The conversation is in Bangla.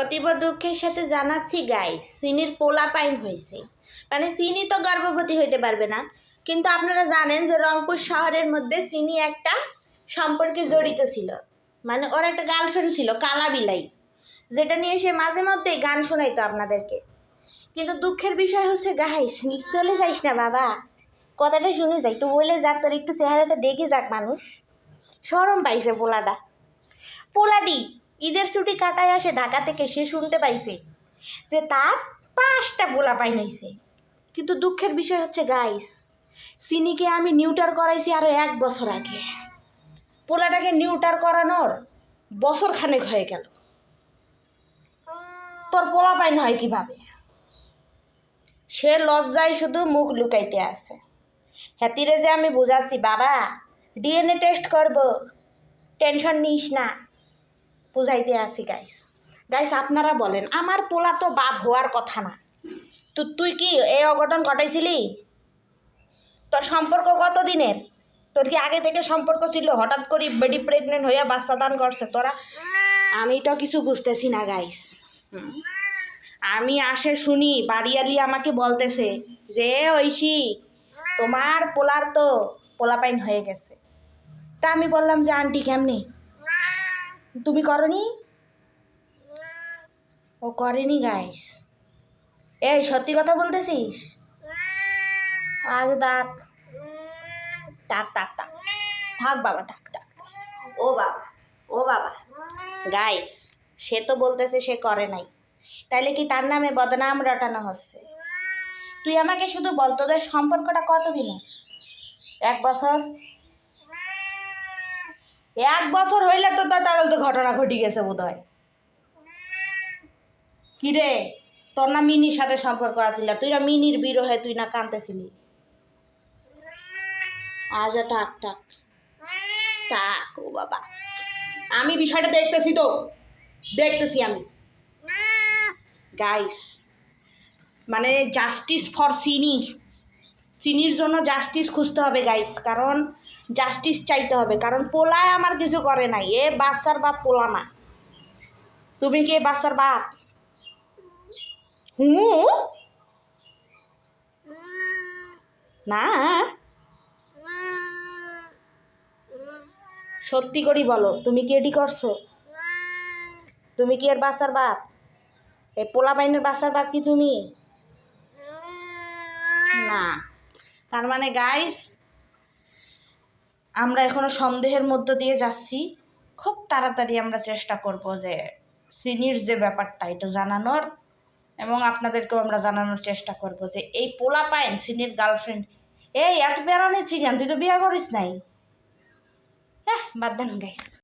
অতীব দুঃখের সাথে জানাচ্ছি গাইস সিনির পোলা পাইন হয়েছে মানে সিনি তো গর্ভবতী হইতে পারবে না, কিন্তু আপনারা জানেন যে রংপুর শহরের মধ্যে সিনি একটা সম্পর্কে জড়িত ছিল। মানে ওর একটা গার্লফ্রেন্ড ছিল, কালা বিলাই, যেটা নিয়ে সে মাঝে মধ্যেই গান শোনাইতো আপনাদেরকে। কিন্তু দুঃখের বিষয় হচ্ছে গাইস চলে যাইস না বাবা। কথাটা শুনে যাই তো বলে যাক তোর একটু চেহারাটা দেখে যাক মানুষ। সরম পাইছে পোলাটা। পোলাডি ঈদের ছুটি কাটায় আসে ঢাকা থেকে সে শুনতে পাইছে যে তার পাঁচটা পোলা পাইন হয়েছে কিন্তু দুঃখের বিষয় হচ্ছে গাইস সিনিকে আমি নিউটার করাইছি আরও এক বছর আগে। পোলাটাকে নিউটার করানোর বছর খানেক হয়ে গেল। তোর পোলা পাইন হয় কীভাবে? সে লজ্জায় শুধু মুখ লুকাইতে আছে। হ্যাতিরে যে আমি বুঝাচ্ছি, বাবা, ডিএনএ টেস্ট করব, টেনশন নিস না। বুঝাইতে আছি গাইস গাইস আপনারা বলেন, আমার পোলা তো বাপ হওয়ার কথা না। তো তুই কি এই অঘটন ঘটাইছিলি? তোর সম্পর্ক কত দিনের? তোর কি আগে থেকে সম্পর্ক ছিল? হঠাৎ করে বেডি প্রেগনেন্ট হইয়া বাচ্চা দান করছে তোরা? আমি তো কিছু বুঝতেছি না গাইস আমি আসে শুনি, বাড়িয়ালি আমাকে বলতেছে যে ঐশী, তোমার পোলার তো পোলাপাইন হয়ে গেছে। তা আমি বললাম যে, আন্টি, কেমনি? তুমি করনি? ও করেনি গাইস এই, সত্যি কথা বলতেছিস? আজ থাক থাক থাক থাক। থাক, বাবা, থাক থাক। ও বাবা ও বাবা। গাইস সে তো বলতেছে সে করে নাই। তাইলে কি তার নামে বদনাম রটানো হচ্ছে? তুই আমাকে শুধু বল তোদের সম্পর্কটা কত দিনের এক বছর? এক বছর হইলে তো তাহলে তো ঘটনা ঘটি গেছে বোধ হয় কিরে? তোর না মিনির সাথে সম্পর্ক আছিল। তুই না মিনির বিরহে তুই না কাঁদতেছিলি? আজও থাক থাক। থাক ও বাবা। আমি বিষয়টা দেখতেছি তো। দেখতেছি আমি। গাইস মানে জাস্টিস ফর চিনি চিনির জন্য জাস্টিস খুঁজতে হবে গাইস কারণ জাস্টিস চাইতে হবে। কারণ পোলায় আমার কিছু করে নাই, এ বাচ্চার বাপ পোলা না। তুমি কি এ বাচ্চার বাপ? হুম? না? সত্যি করি বলো, তুমি কি এডি করছ? তুমি কি এর বাচ্চার বাপ? এই পোলা বাইনের বাসার বাপ কি তুমি? না। তার মানে গাইস আমরা এখনও সন্দেহের মধ্য দিয়ে যাচ্ছি। খুব তাড়াতাড়ি আমরা চেষ্টা করব যে সিনির যে ব্যাপারটা, এটা জানানোর এবং আপনাদেরকেও আমরা জানানোর চেষ্টা করব যে এই পোলা পাইন সিনির গার্লফ্রেন্ড, এই, এত বেড়ানিছি কেন তুই তো বিয়ে করিস নাই। হ্যাঁ বাদ দেন গাইস